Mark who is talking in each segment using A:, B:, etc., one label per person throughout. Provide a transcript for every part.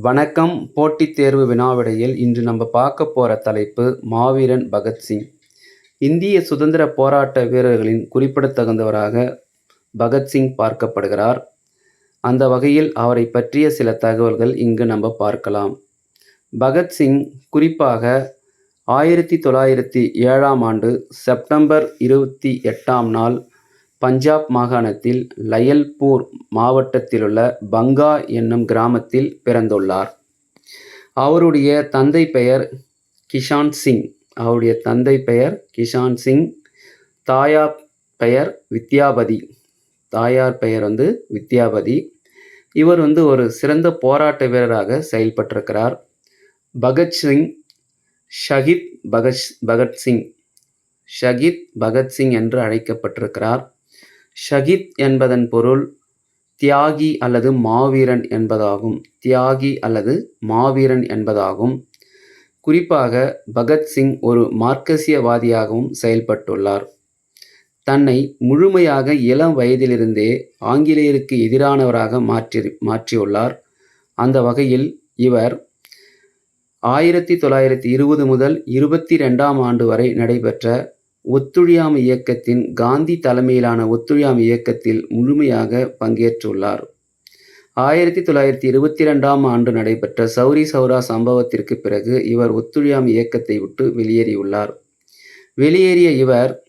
A: வணக்கம். போட்டித் தேர்வு வினாவிடையில் இன்று நம்ம பார்க்க போகிற தலைப்பு மாவீரன் பகத்சிங் இந்திய சுதந்திர போராட்ட வீரர்களின் குறிப்பிடத்தகுந்தவராக பகத்சிங் பார்க்கப்படுகிறார். அந்த வகையில் அவரை பற்றிய சில தகவல்கள் இங்கு நம்ம பார்க்கலாம். பகத்சிங் குறிப்பாக ஆயிரத்தி தொள்ளாயிரத்தி ஏழாம் ஆண்டு செப்டம்பர் இருபத்தி எட்டாம் நாள் பஞ்சாப் மாகாணத்தில் லயல்பூர் மாவட்டத்திலுள்ள பங்கா என்னும் கிராமத்தில் பிறந்துள்ளார். அவருடைய தந்தை பெயர் கிஷான் சிங். அவருடைய தந்தை பெயர் கிஷான் சிங். தாயார் பெயர் வித்யாபதி. தாயார் பெயர் வந்து வித்யாபதி. இவர் வந்து ஒரு சிறந்த போராட்ட வீரராக செயல்பட்டிருக்கிறார். பகத்சிங் ஷஹித் பகத் பகத்சிங் ஷஹித் பகத்சிங் என்று அழைக்கப்பட்டிருக்கிறார். ஷஹித் என்பதன் பொருள் தியாகி அல்லது மாவீரன் என்பதாகும். தியாகி அல்லது மாவீரன் என்பதாகும். குறிப்பாக பகத்சிங் ஒரு மார்க்கசியவாதியாகவும் செயல்பட்டுள்ளார். தன்னை முழுமையாக இளம் வயதிலிருந்தே ஆங்கிலேயருக்கு எதிரானவராக மாற்றி மாற்றியுள்ளார். அந்த வகையில் இவர் ஆயிரத்தி தொள்ளாயிரத்தி இருபது முதல் இருபத்தி ரெண்டாம் ஆண்டு வரை நடைபெற்ற ஒத்துழையாமை இயக்கத்தின் காந்தி தலைமையிலான ஒத்துழையாமை இயக்கத்தில் முழுமையாக பங்கேற்றுள்ளார். ஆயிரத்தி தொள்ளாயிரத்தி இருபத்தி ரெண்டாம் ஆண்டு நடைபெற்ற சௌரி சௌரா சம்பவத்திற்கு பிறகு இவர் ஒத்துழையாமை இயக்கத்தை விட்டு வெளியேறியுள்ளார். வெளியேறிய இவர்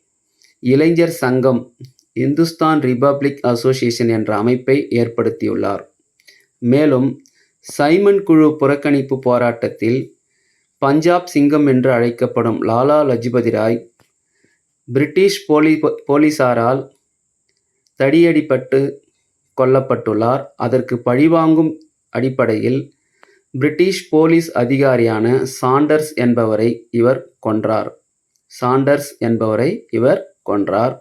A: இளைஞர் சங்கம் இந்துஸ்தான் ரிபப்ளிக் அசோசியேஷன் என்ற அமைப்பை ஏற்படுத்தியுள்ளார். மேலும் சைமன் குழு புறக்கணிப்பு போராட்டத்தில் பஞ்சாப் சிங்கம் என்று அழைக்கப்படும் லாலா லஜ்பதி ராய் பிரிட்டிஷ் போலி போலீசாரால் தடியடிப்பட்டு கொல்லப்பட்டுள்ளார். அதற்கு பழிவாங்கும் அடிப்படையில் பிரிட்டிஷ் போலீஸ் அதிகாரியான சாண்டர்ஸ் என்பவரை இவர் கொன்றார். சாண்டர்ஸ் என்பவரை இவர் கொன்றார்.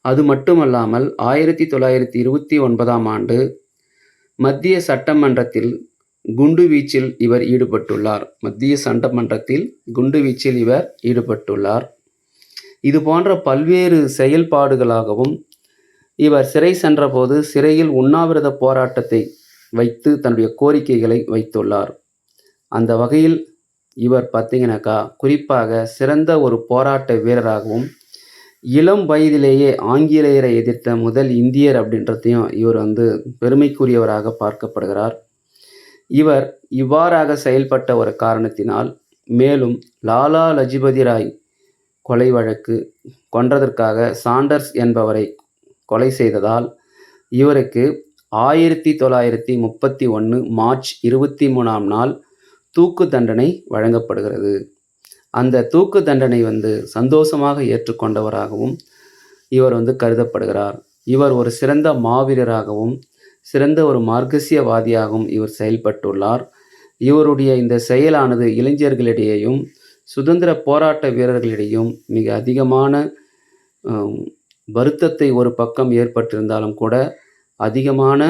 A: அது மட்டுமல்லாமல் ஆயிரத்தி தொள்ளாயிரத்தி இருபத்தி ஒன்பதாம் ஆண்டு மத்திய சட்டமன்றத்தில் குண்டுவீச்சில் இவர் ஈடுபட்டுள்ளார். மத்திய சட்டமன்றத்தில் குண்டுவீச்சில் இவர் ஈடுபட்டுள்ளார். இது போன்ற பல்வேறு செயல்பாடுகளாகவும் இவர் சிறை சென்றபோது சிறையில் உண்ணாவிரத போராட்டத்தை வைத்து தன்னுடைய கோரிக்கைகளை வைத்துள்ளார். அந்த வகையில் இவர் பார்த்தீங்கன்னாக்கா குறிப்பாக சிறந்த ஒரு போராட்ட வீரராகவும் இளம் வயதிலேயே ஆங்கிலேயரை எதிர்த்த முதல் இந்தியர் அப்படின்றதையும் இவர் வந்து பெருமைக்குரியவராக பார்க்கப்படுகிறார். இவர் இவ்வாறாக செயல்பட்ட ஒரு காரணத்தினால் மேலும் லாலா லஜபதி ராய் கொலை வழக்கு கொன்றதற்காக சாண்டர்ஸ் என்பவரை கொலை செய்ததால் இவருக்கு ஆயிரத்தி தொள்ளாயிரத்தி முப்பத்தி ஒன்று மார்ச் இருபத்தி மூணாம் நாள் தூக்கு தண்டனை வழங்கப்படுகிறது. அந்த தூக்கு தண்டனை வந்து சந்தோஷமாக ஏற்றுக்கொண்டவராகவும் இவர் வந்து கருதப்படுகிறார். இவர் ஒரு சிறந்த மாவீரராகவும் சிறந்த ஒரு மார்க்கசியவாதியாகவும் இவர் செயல்பட்டுள்ளார். இவருடைய இந்த செயலானது இளைஞர்களிடையேயும் சுதந்திர போராட்ட வீரர்களிடையும் மிக அதிகமான வருத்தத்தை ஒரு பக்கம் ஏற்பட்டிருந்தாலும் கூட அதிகமான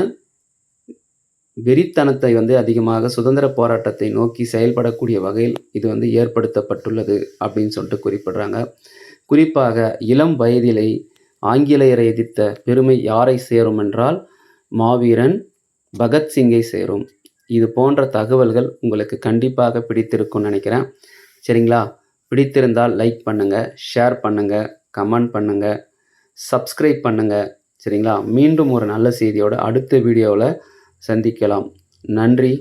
A: வெறித்தனத்தை வந்து அதிகமாக சுதந்திர போராட்டத்தை நோக்கி செயல்படக்கூடிய வகையில் இது வந்து ஏற்படுத்தப்பட்டுள்ளது அப்படின்னு சொல்லிட்டு குறிப்பிடுறாங்க. குறிப்பாக இளம் வயதிலே ஆங்கிலேயரை எதிர்த்த பெருமை யாரை சேரும் என்றால் மாவீரன் பகத்சிங்கை சேரும். இது போன்ற தகவல்கள் உங்களுக்கு கண்டிப்பாக பிடித்திருக்கும்னு நினைக்கிறேன். சரிங்களா? பிடித்திருந்தால் லைக் பண்ணுங்கள் ஷேர் பண்ணுங்கள் கமெண்ட் பண்ணுங்கள் சப்ஸ்கிரைப் பண்ணுங்கள் சரிங்களா? மீண்டும் ஒரு நல்ல செய்தியோட அடுத்த வீடியோவில் சந்திக்கலாம். நன்றி.